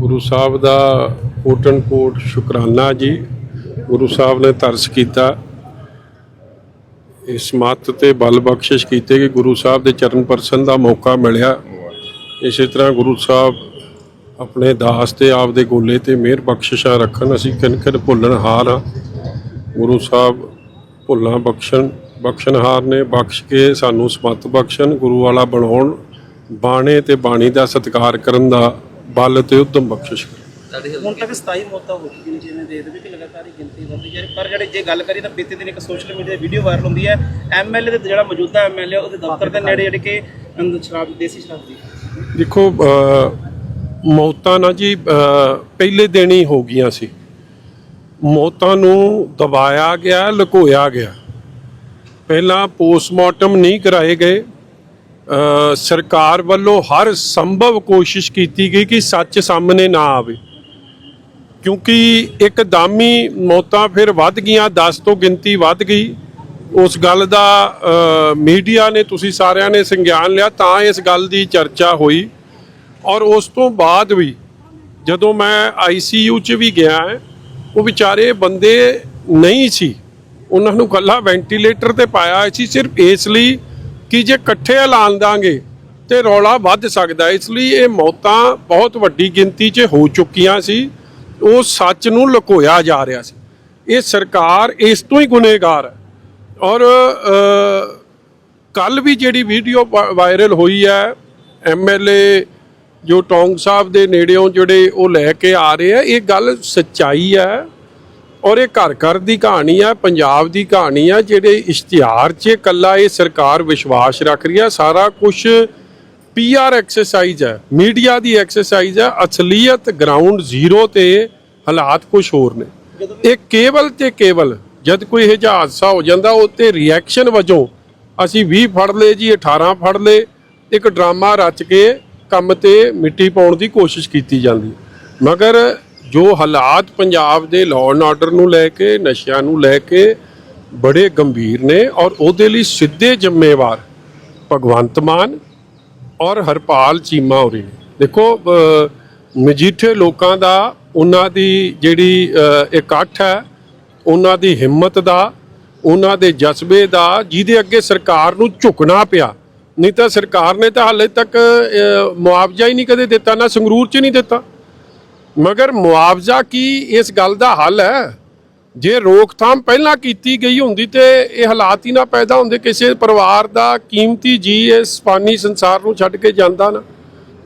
ਗੁਰੂ ਸਾਹਿਬ ਦਾ cotton ਕੋਟ ਸ਼ੁਕਰਾਨਾ ਜੀ, ਗੁਰੂ ਸਾਹਿਬ ਨੇ ਤਰਸ ਕੀਤਾ। ਇਸ ਮੱਤ ਤੇ ਬਲ ਬਖਸ਼ਿਸ਼ ਕੀਤੇ ਕਿ ਗੁਰੂ ਸਾਹਿਬ ਦੇ ਚਰਨ ਪਰਸਨ ਦਾ ਮੌਕਾ ਮਿਲਿਆ। ਇਸੇ ਤਰ੍ਹਾਂ ਗੁਰੂ ਸਾਹਿਬ ਆਪਣੇ ਦਾਸ ਤੇ ਆਪਦੇ ਗੋਲੇ ਤੇ ਮਿਹਰ ਬਖਸ਼ਿਸ਼ਾਂ ਰੱਖਣ, ਅਸੀਂ ਕਿਨਕਰ ਭੁੱਲਣ ਹਾਰ ਹਾਂ। ਗੁਰੂ ਸਾਹਿਬ ਭੁੱਲਾਂ ਬਖਸ਼ਣ ਬਖਸ਼ਣਹਾਰ ਨੇ ਬਖਸ਼ ਕੇ ਸਾਨੂੰ ਸਮਤ ਬਖਸ਼ਣ, ਗੁਰੂ ਵਾਲਾ ਬਣਾਉਣ, ਬਾਣੇ ਤੇ ਬਾਣੀ ਦਾ ਸਤਿਕਾਰ ਕਰਨ ਦਾ ਬਲ ਤੇ ਉਦਮ ਬਖਸ਼ਿਸ਼ ਕਰੋ। ਹੁਣ ਤੱਕ 27 ਮੌਤਾਂ ਹੋ ਚੁੱਕੀਆਂ ਨੇ ਜਿਵੇਂ ਦੇ ਦੇ ਵੀ ਕਿ ਲਗਾਤਾਰ ਹੀ ਗਿਣਤੀ ਵਧਦੀ ਜਾ ਰਹੀ ਪਰ ਜਿਹੜੇ ਜੇ ਗੱਲ ਕਰੀ ਤਾਂ ਬੀਤੇ ਦਿਨ ਇੱਕ ਸੋਸ਼ਲ ਮੀਡੀਆ ਤੇ ਵੀਡੀਓ ਵਾਇਰਲ ਹੁੰਦੀ ਹੈ। ਐਮਐਲਏ ਦੇ ਜਿਹੜਾ ਮੌਜੂਦਾ ਐਮਐਲਏ ਉਹਦੇ ਦਫ਼ਤਰ ਦੇ ਨੇੜੇ ਜਿਹੜੇ ਕਿ ਅੰਦਰ ਸ਼ਰਾਬ ਦੇਸੀ ਸ਼ਰਾਬ ਦੀ। ਦੇਖੋ ਮੌਤਾਂ ਨਾ ਜੀ ਪਹਿਲੇ ਦਿਨ ਹੀ ਹੋ ਗਈਆਂ ਸੀ। ਮੌਤਾਂ ਨੂੰ ਦਬਾਇਆ ਗਿਆ ਲੁਕੋਇਆ ਗਿਆ। ਪਹਿਲਾਂ ਪੋਸਟਮਾਰਟਮ ਨਹੀਂ ਕਰਾਏ ਗਏ। ਸਰਕਾਰ ਵੱਲੋਂ ਹਰ ਸੰਭਵ ਕੋਸ਼ਿਸ਼ ਕੀਤੀ ਗਈ ਕਿ ਸੱਚ ਸਾਹਮਣੇ ਨਾ ਆਵੇ। ਕਿਉਂਕਿ ਇੱਕਦਮ ਹੀ ਮੌਤਾਂ ਫਿਰ ਵੱਧ ਗਈਆਂ 10 ਤੋਂ ਗਿਣਤੀ ਵੱਧ ਗਈ। ਉਸ ਗੱਲ ਦਾ ਮੀਡੀਆ ਨੇ, ਤੁਸੀਂ ਸਾਰਿਆਂ ਨੇ ਸੰਗਿਆਨ ਲਿਆ, ਤਾਂ ਇਸ ਗੱਲ ਦੀ ਚਰਚਾ ਹੋਈ। ਔਰ ਉਸ ਤੋਂ ਬਾਅਦ ਵੀ ਜਦੋਂ ਮੈਂ ਆਈਸੀਯੂ 'ਚ ਵੀ ਗਿਆ ਉਹ ਵਿਚਾਰੇ ਬੰਦੇ ਨਹੀਂ ਸੀ। ਉਹਨਾਂ ਨੂੰ ਕੱਲਾ ਵੈਂਟੀਲੇਟਰ ਤੇ ਪਾਇਆ ਸੀ, ਸਿਰਫ ਇਸ ਲਈ ਕਿ ਜੇ ਇਕੱਠੇ ਐਲਾਨ ਦਾਂਗੇ ਤੇ ਰੌਲਾ ਵੱਧ ਸਕਦਾ ਇਸ ਲਈ ਇਹ ਮੌਤਾਂ ਬਹੁਤ ਵੱਡੀ ਗਿਣਤੀ 'ਚ ਹੋ ਚੁੱਕੀਆਂ ਸੀ। ਉਹ ਸੱਚ ਨੂੰ ਲੁਕੋਇਆ ਜਾ ਰਿਹਾ ਸੀ। ਇਹ ਸਰਕਾਰ ਇਸ ਤੋਂ ਹੀ ਗੁਨੇਗਾਰ ਹੈ। ਔਰ ਕੱਲ ਵੀ ਜਿਹੜੀ ਵੀਡੀਓ ਵਾਇਰਲ ਹੋਈ ਹੈ ਐਮਐਲਏ ਜੋ ਟੌਂਗ ਸਾਹਿਬ ਦੇ ਨੇੜਿਓਂ ਜਿਹੜੇ ਉਹ ਲੈ ਕੇ ਆ ਰਹੇ ਆ, ਇਹ ਗੱਲ ਸੱਚਾਈ ਹੈ। ਔਰ ਇਹ ਘਰ ਘਰ ਦੀ ਕਹਾਣੀ ਆ, ਪੰਜਾਬ ਦੀ ਕਹਾਣੀ ਆ, ਜਿਹੜੇ ਇਸ਼ਤਿਹਾਰ 'ਚ ਕੱਲਾ ਇਹ ਸਰਕਾਰ ਵਿਸ਼ਵਾਸ ਰੱਖ ਰਹੀ ਹੈ ਸਾਰਾ ਕੁਝ ਪੀਆਰ ਐਕਸਰਸਾਈਜ਼ ਹੈ ਮੀਡੀਆ ਦੀ ਐਕਸਰਸਾਈਜ਼ ਹੈ ਅਸਲੀਅਤ ਗਰਾਊਂਡ ਜ਼ੀਰੋ ਤੇ ਹਾਲਾਤ ਕੁਝ ਹੋਰ ਨੇ। ਇਹ ਕੇਵਲ ਤੇ ਕੇਵਲ ਜਦ ਕੋਈ ਇਹ ਜਿਹਾ ਹਾਦਸਾ ਹੋ ਜਾਂਦਾ ਉਹ ਤੇ ਰਿਐਕਸ਼ਨ ਵਜੋਂ ਅਸੀਂ 20 ਫੜ ਲਏ ਜੀ 18 ਫੜ ਲਏ, ਇੱਕ ਡਰਾਮਾ ਰਚ ਕੇ ਕੰਮ ਤੇ ਮਿੱਟੀ ਪਾਉਣ ਦੀ ਕੋਸ਼ਿਸ਼ ਕੀਤੀ ਜਾਂਦੀ। ਮਗਰ ਜੋ ਹਾਲਾਤ ਪੰਜਾਬ ਦੇ ਲਾਅ ਐਂਡ ਆਰਡਰ ਨੂੰ ਲੈ ਕੇ, ਨਸ਼ਿਆਂ ਨੂੰ ਲੈ ਕੇ ਬੜੇ ਗੰਭੀਰ ਨੇ ਔਰ ਉਹਦੇ ਲਈ ਸਿੱਧੇ ਜ਼ਿੰਮੇਵਾਰ ਭਗਵੰਤ ਮਾਨ ਔਰ ਹਰਪਾਲ ਚੀਮਾ ਹੋਰੀ ਨੇ। ਦੇਖੋ ਮਜੀਠੇ ਲੋਕਾਂ ਦਾ, ਉਹਨਾਂ ਦੀ ਜਿਹੜੀ ਇਕੱਠ ਹੈ, ਉਹਨਾਂ ਦੀ ਹਿੰਮਤ ਦਾ, ਉਹਨਾਂ ਦੇ ਜਜ਼ਬੇ ਦਾ, ਜਿਹਦੇ ਅੱਗੇ ਸਰਕਾਰ ਨੂੰ ਝੁਕਣਾ ਪਿਆ। ਨਹੀਂ ਤਾਂ ਸਰਕਾਰ ਨੇ ਤਾਂ ਹਾਲੇ ਤੱਕ ਮੁਆਵਜ਼ਾ ਹੀ ਨਹੀਂ ਕਦੇ ਦਿੱਤਾ, ਨਾ ਸੰਗਰੂਰ 'ਚ ਨਹੀਂ ਦਿੱਤਾ। ਮਗਰ ਮੁਆਵਜ਼ਾ ਕੀ ਇਸ ਗੱਲ ਦਾ ਹੱਲ ਹੈ? ਜੇ ਰੋਕਥਾਮ ਪਹਿਲਾਂ ਕੀਤੀ ਗਈ ਹੁੰਦੀ ਤੇ ਇਹ ਹਾਲਾਤ ਹੀ ਨਾ ਪੈਦਾ ਹੁੰਦੇ, ਕਿਸੇ ਪਰਿਵਾਰ ਦਾ ਕੀਮਤੀ ਜੀ ਇਸ ਫਾਨੀ ਸੰਸਾਰ ਨੂੰ ਛੱਡ ਕੇ ਜਾਂਦਾ ਨਾ।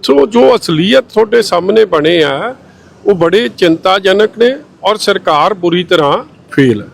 ਸੋ ਜੋ ਅਸਲੀਅਤ ਤੁਹਾਡੇ ਸਾਹਮਣੇ ਬਣੇ ਆ, ਉਹ ਬੜੇ ਚਿੰਤਾਜਨਕ ਨੇ ਔਰ ਸਰਕਾਰ ਬੁਰੀ ਤਰ੍ਹਾਂ ਫੇਲ ਹੈ।